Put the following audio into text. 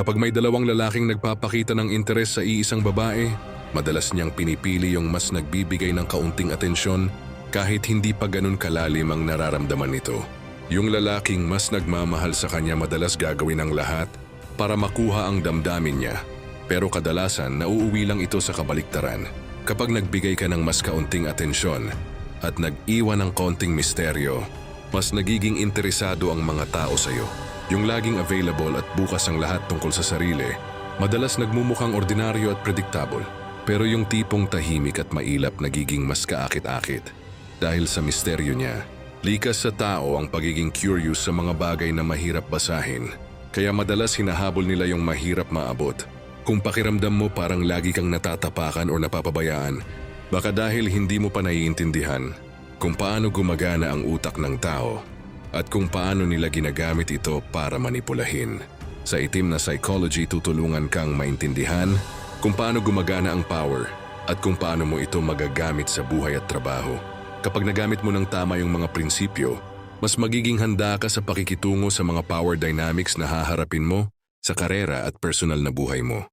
Kapag may dalawang lalaking nagpapakita ng interes sa iisang babae, madalas niyang pinipili yung mas nagbibigay ng kaunting atensyon kahit hindi pa ganun kalalim ang nararamdaman nito. Yung lalaking mas nagmamahal sa kanya madalas gagawin ang lahat para makuha ang damdamin niya. Pero kadalasan nauuwi lang ito sa kabaliktaran kapag nagbigay ka ng mas kaunting atensyon at nag-iwan ng konting misteryo, mas nagiging interesado ang mga tao sa iyo. Yung laging available at bukas ang lahat tungkol sa sarili, madalas nagmumukhang ordinaryo at predictable. Pero yung tipong tahimik at mailap nagiging mas kaakit-akit. Dahil sa misteryo niya, likas sa tao ang pagiging curious sa mga bagay na mahirap basahin. Kaya madalas hinahabol nila yung mahirap maabot. Kung pakiramdam mo parang lagi kang natatapakan o napapabayaan, baka dahil hindi mo pa naiintindihan kung paano gumagana ang utak ng tao at kung paano nila ginagamit ito para manipulahin. Sa itim na psychology tutulungan kang maintindihan kung paano gumagana ang power at kung paano mo ito magagamit sa buhay at trabaho. Kapag nagamit mo ng tama yung mga prinsipyo, mas magiging handa ka sa pakikitungo sa mga power dynamics na haharapin mo sa karera at personal na buhay mo.